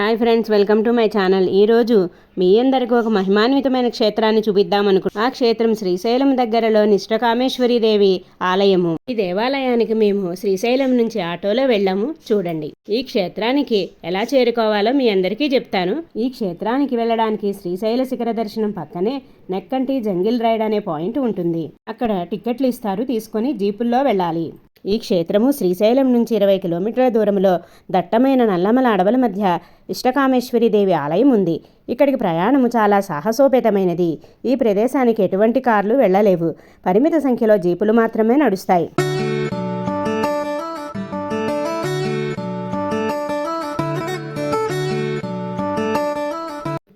Hi friends welcome to my channel. ఈరోజు మీ అందరికీ ఒక మహిమాన్వితమైన క్షేత్రాన్ని చూపిద్దామనుకు ఆ క్షేత్రం శ్రీశైలం దగ్గరలో నిష్టకామేశ్వరి దేవి ఆలయము. ఈ దేవాలయానికి మేము శ్రీశైలం నుంచి ఆటోలో వెళ్ళాము. చూడండి ఈ క్షేత్రానికి ఎలా చేరుకోవాలో మీ అందరికీ చెప్తాను. ఈ క్షేత్రానికి వెళ్ళడానికి శ్రీశైల శిఖర దర్శనం పక్కనే నెక్కంటి జంగిల్ రైడ్ అనే పాయింట్ ఉంటుంది. అక్కడ టిక్కెట్లు ఇస్తారు తీసుకొని జీపుల్లో వెళ్ళాలి. ఈ క్షేత్రము శ్రీశైలం నుంచి ఇరవై కిలోమీటర్ల దూరంలో దట్టమైన నల్లమల అడవుల మధ్య ఇష్టకామేశ్వరి దేవి ఆలయం ఉంది. ఇక్కడికి ప్రయాణము చాలా సాహసోపేతమైనది. ఈ ప్రదేశానికి ఎటువంటి కార్లు వెళ్ళలేవు. పరిమిత సంఖ్యలో జీపులు మాత్రమే నడుస్తాయి.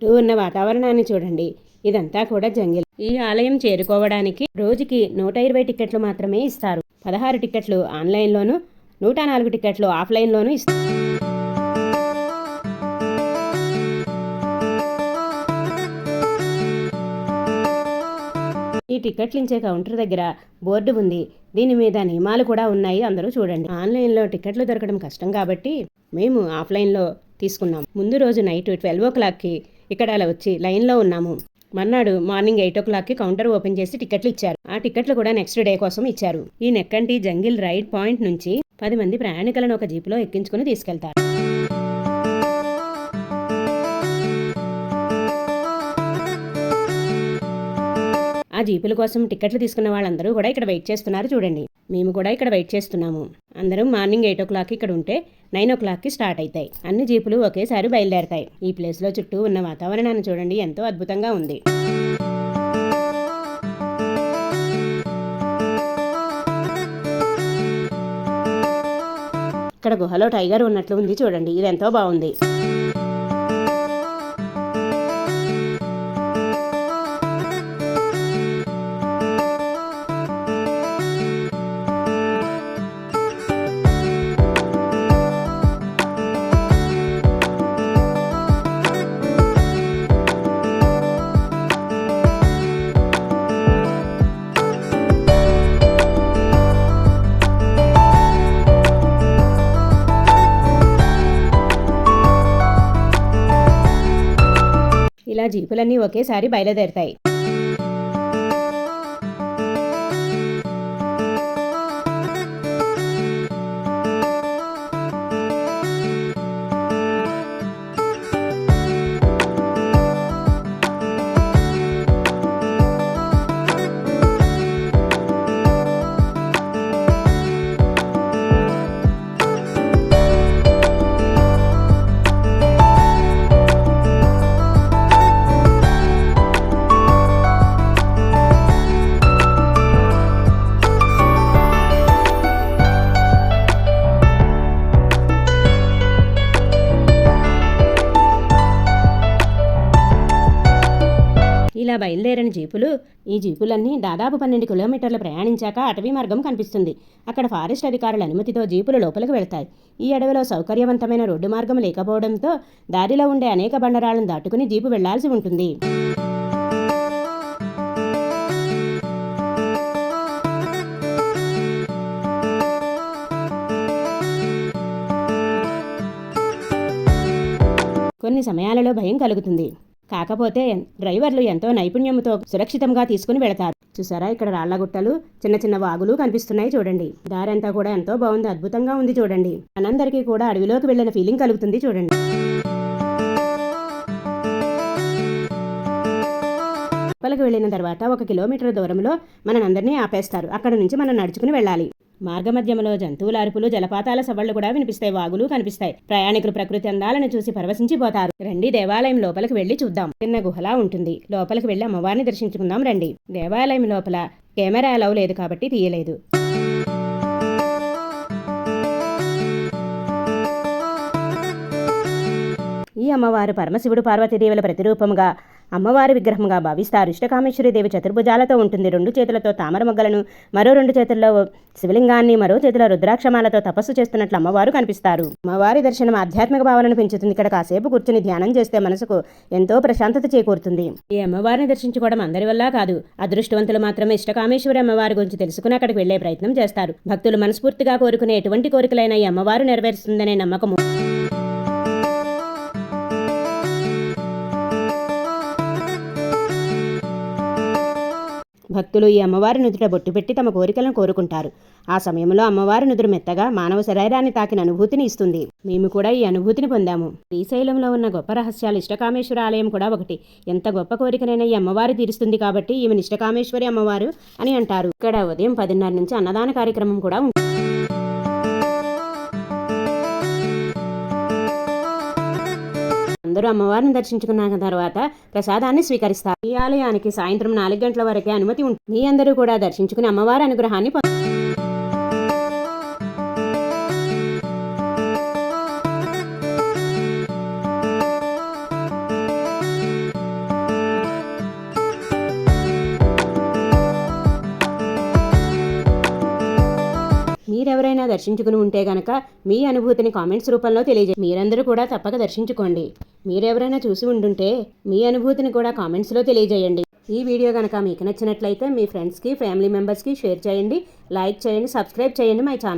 చుట్టూ ఉన్న వాతావరణాన్ని చూడండి. ఇదంతా కూడా జంగిల్. ఈ ఆలయం చేరుకోవడానికి రోజుకి నూట ఇరవై టికెట్లు మాత్రమే ఇస్తారు. పదహారు టికెట్లు ఆన్లైన్లోను నూట నాలుగు టికెట్లు ఆఫ్లైన్లోనూ ఇస్తారు. ఈ టికెట్లు ఇచ్చే కౌంటర్ దగ్గర బోర్డు ఉంది. దీని మీద నియమాలు కూడా ఉన్నాయి. అందరూ చూడండి. ఆన్లైన్లో టికెట్లు దొరకడం కష్టం కాబట్టి మేము ఆఫ్లైన్లో తీసుకున్నాం. ముందు రోజు నైట్ ట్వెల్వ్ ఓ క్లాక్కి ఇక్కడ అలా వచ్చి లైన్లో ఉన్నాము. మర్నాడు మార్నింగ్ ఎయిట్ ఓ క్లాక్కి కౌంటర్ ఓపెన్ చేసి టికెట్లు ఇచ్చారు. ఆ టికెట్లు కూడా నెక్స్ట్ డే కోసం ఇచ్చారు. ఈ నెక్కంటి జంగిల్ రైడ్ పాయింట్ నుంచి పది మంది ప్రయాణికులను ఒక జీపులో ఎక్కించుకుని తీసుకెళ్తారు. జీపుల కోసం టికెట్లు తీసుకున్న వాళ్ళందరూ కూడా ఇక్కడ వెయిట్ చేస్తున్నారు చూడండి. మేము కూడా ఇక్కడ వెయిట్ చేస్తున్నాము. అందరం మార్నింగ్ ఎయిట్ ఓ క్లాక్ ఇక్కడ ఉంటే నైన్ ఓ క్లాక్కి స్టార్ట్ అవుతాయి అన్ని జీపులు ఒకేసారి బయలుదేరతాయి. ఈ ప్లేస్లో చుట్టూ ఉన్న వాతావరణాన్ని చూడండి. ఎంతో అద్భుతంగా ఉంది. ఇక్కడ గుహలో టైగర్ ఉన్నట్లు ఉంది చూడండి. ఇది ఎంతో బాగుంది. ఇలా జీపులన్నీ ఒకేసారి బయలుదేరుతాయి. ఇలా బయలుదేరిన జీపులు ఈ జీపులన్నీ దాదాపు పన్నెండు కిలోమీటర్లు ప్రయాణించాక అటవీ మార్గం కనిపిస్తుంది. అక్కడ ఫారెస్ట్ అధికారుల అనుమతితో జీపులు లోపలికి వెళ్తాయి. ఈ అడవిలో సౌకర్యవంతమైన రోడ్డు మార్గం లేకపోవడంతో దారిలో ఉండే అనేక బండరాలను దాటుకుని జీపు వెళ్ళాల్సి ఉంటుంది. కొన్ని సమయాలలో భయం కలుగుతుంది. కాకపోతే డ్రైవర్లు ఎంతో నైపుణ్యంతో సురక్షితంగా తీసుకుని వెళతారు. చూసారా ఇక్కడ రాళ్ళగుట్టలు చిన్న చిన్న వాగులు కనిపిస్తున్నాయి చూడండి. దారంతా కూడా ఎంతో బాగుంది అద్భుతంగా ఉంది చూడండి. మనందరికీ కూడా అడవిలోకి వెళ్ళిన ఫీలింగ్ కలుగుతుంది చూడండి. లోపలికి వెళ్ళిన తర్వాత ఒక కిలోమీటర్ దూరంలో మనందరినీ ఆపేస్తారు. అక్కడ నుంచి మనం నడుచుకుని వెళ్ళాలి. మార్గమధ్యంలో జంతువుల అరుపులు జలపాతాల సవళ్ళు కూడా వినిపిస్తాయి. వాగులు కనిపిస్తాయి. ప్రయాణికులు ప్రకృతి అందాలను చూసి పరవశించిపోతారు. రండి దేవాలయం లోపలికి వెళ్ళి చూద్దాం. చిన్న గుహలా ఉంటుంది. లోపలికి వెళ్ళి అమ్మవారిని దర్శించుకుందాం రండి. దేవాలయం లోపల కెమెరా అలవ్ లేదు కాబట్టి తీయలేదు. ఈ అమ్మవారు పరమశివుడు పార్వతీదేవుల ప్రతిరూపముగా అమ్మవారి విగ్రహంగా భావిస్తారు. ఇష్టకామేశ్వరి దేవి చతుర్భుజాలతో ఉంటుంది. రెండు చేతులతో తామర మొగ్గలను మరో రెండు చేతుల్లో శివలింగాన్ని మరో చేతిలో రుద్రాక్షమాలతో తపస్సు చేస్తున్నట్లు అమ్మవారు కనిపిస్తారు. అమ్మవారి దర్శనం ఆధ్యాత్మిక భావాలను పెంచుతుంది. ఇక్కడ కాసేపు కూర్చుని ధ్యానం చేస్తే మనసుకు ఎంతో ప్రశాంతత చేకూరుతుంది. ఈ అమ్మవారిని దర్శించుకోవడం అందరి వల్ల కాదు. అదృష్టవంతులు మాత్రమే ఇష్టకామేశ్వరి అమ్మవారి గురించి తెలుసుకుని అక్కడికి వెళ్ళే ప్రయత్నం చేస్తారు. భక్తులు మనస్ఫూర్తిగా కోరుకునే ఎటువంటి కోరికలైనా ఈ అమ్మవారు నెరవేరుస్తుందనే నమ్మకము. భక్తులు ఈ అమ్మవారి నుదుట బొట్టు పెట్టి తమ కోరికలను కోరుకుంటారు. ఆ సమయంలో అమ్మవారి నుదురు మెత్తగా మానవ శరీరాన్ని తాకిన అనుభూతిని ఇస్తుంది. మేము కూడా ఈ అనుభూతిని పొందాము. శ్రీశైలంలో ఉన్న గొప్ప రహస్యాలు ఇష్టకామేశ్వర ఆలయం కూడా ఒకటి. ఎంత గొప్ప కోరికనైనా ఈ అమ్మవారు తీరుస్తుంది కాబట్టి ఈమె ఇష్టకామేశ్వరి అమ్మవారు అని అంటారు. ఇక్కడ ఉదయం పదిన్నర నుంచి అన్నదాన కార్యక్రమం కూడా ఉంటుంది. అందరూ అమ్మవారిని దర్శించుకున్న తర్వాత ప్రసాదాన్ని స్వీకరిస్తారు. ఈ ఆలయానికి సాయంత్రం నాలుగు గంటల వరకే అనుమతి ఉంటుంది. మీ అందరూ కూడా దర్శించుకుని అమ్మవారి అనుగ్రహాన్ని మీరెవరైనా దర్శించుకుని ఉంటే గనక మీ అనుభూతిని కామెంట్స్ రూపంలో తెలియజేయండి మీరందరూ కూడా తప్పక దర్శించుకోండి. మీరెవరైనా చూసి ఉండుంటే మీ అనుభూతిని కూడా కామెంట్స్లో తెలియజేయండి. ఈ వీడియో కనుక మీకు నచ్చినట్లయితే మీ ఫ్రెండ్స్కి ఫ్యామిలీ మెంబర్స్కి షేర్ చేయండి లైక్ చేయండి సబ్స్క్రైబ్ చేయండి మై ఛానల్.